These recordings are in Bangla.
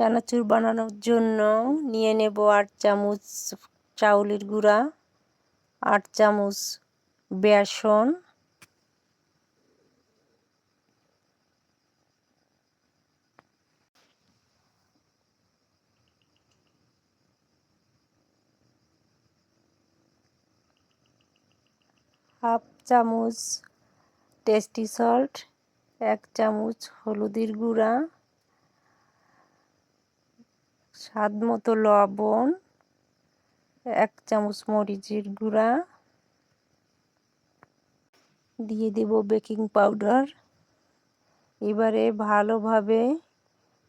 চানাচুর বানানোর জন্য নিয়ে নেব আট চামচ চাউলের গুঁড়া, আট চামচ বেসন, হাফ চামচ টেস্টি সল্ট, এক চামচ হলুদের গুঁড়া স্বাদ মতো লবণ, এক চামচ মরিচের গুঁড়া। দিয়ে দেব বেকিং পাউডার। এবারে ভালোভাবে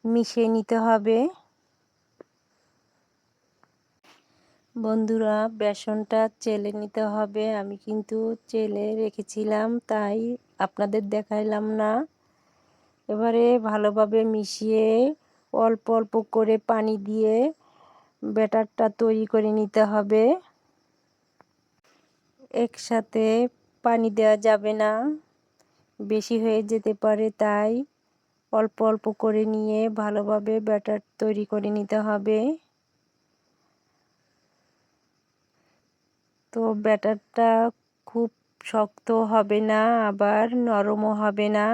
মিশিয়ে নিতে হবে। বন্ধুরা, বেসনটা চেলে নিতে হবে। আমি কিন্তু চেলে রেখেছিলাম, তাই আপনাদের দেখাইলাম না। এবারে ভালোভাবে মিশিয়ে অল্প অল্প করে পানি দিয়ে ব্যাটারটা তৈরি করে নিতে হবে। একসাথে পানি দেওয়া যাবে না। বেশি হয়ে যেতে পারে, তাই অল্প অল্প করে নিয়ে ভালোভাবে ব্যাটার তৈরি করে নিতে হবে। তো ব্যাটারটা খুব শক্ত হবে না, আবার নরমও হবে না।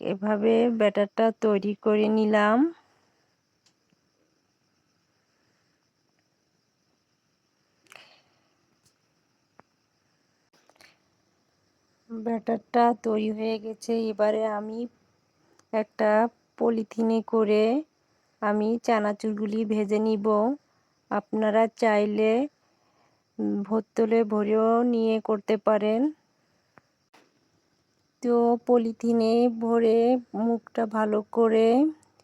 এভাবে ব্যাটারটা তৈরি করে নিলাম। ব্যাটারটা তৈরি হয়ে গেছে। এবারে আমি একটা পলিথিনে করে আমি চানাচুরগুলি ভেজে নিব। আপনারা চাইলে ভোত্তলে ভরেও নিয়ে করতে পারেন। তো পলিথিনে ভরে মুখটা ভালো করে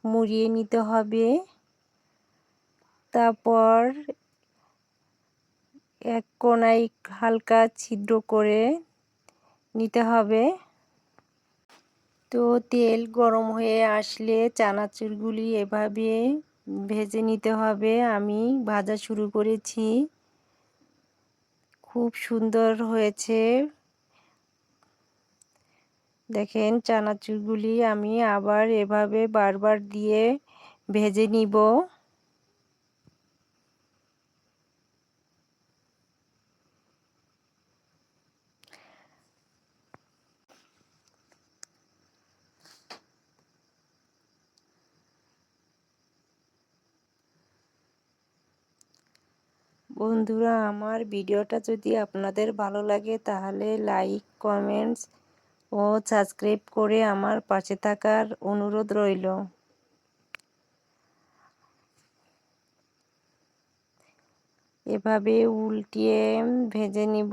মুড়িয়ে নিতে হবে। তারপর এক কোনায় হালকা ছিদ্র করে নিতে হবে। তো তেল গরম হয়ে আসলে চানাচুরগুলি এভাবে ভেজে নিতে হবে। আমি ভাজা শুরু করেছি। খুব সুন্দর হয়েছে। দেখেন, চানাচুরগুলি আমি আবার এভাবে বারবার দিয়ে ভেজে নিব। বন্ধুরা, আমার ভিডিওটা যদি আপনাদের ভালো লাগে, তাহলে লাইক, কমেন্টস ও সাবস্ক্রাইব করে আমার পাশে থাকার অনুরোধ রইল। এভাবে উল্টিয়ে ভেজে নিব।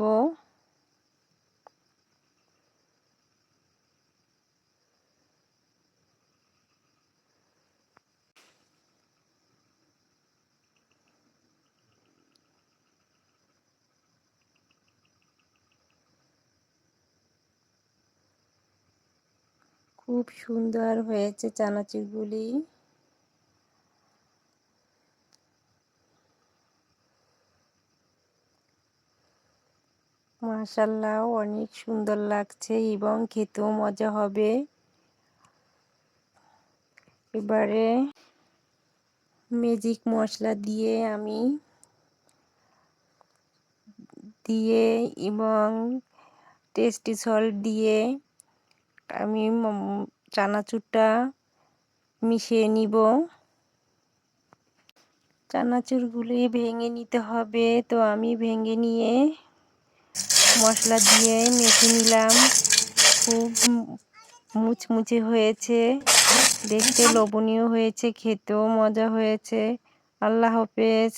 খুব সুন্দর হয়েছে চানাচুরগুলি মাশাল্লাহ, অনেক সুন্দর লাগছে এবং খেতেও মজা হবে। এবারে ম্যাজিক মশলা দিয়ে আমি দিয়ে এবং টেস্টি সল্ট দিয়ে আমি চানাচুরটা মিশিয়ে নিব। চানাচুরগুলি ভেঙে নিতে হবে, তো আমি ভেঙে নিয়ে মশলা দিয়ে মেখে নিলাম। খুব মুচমুচে হয়েছে, দেখতে লোভনীয় হয়েছে, খেতেও মজা হয়েছে। আল্লাহ হাফেজ।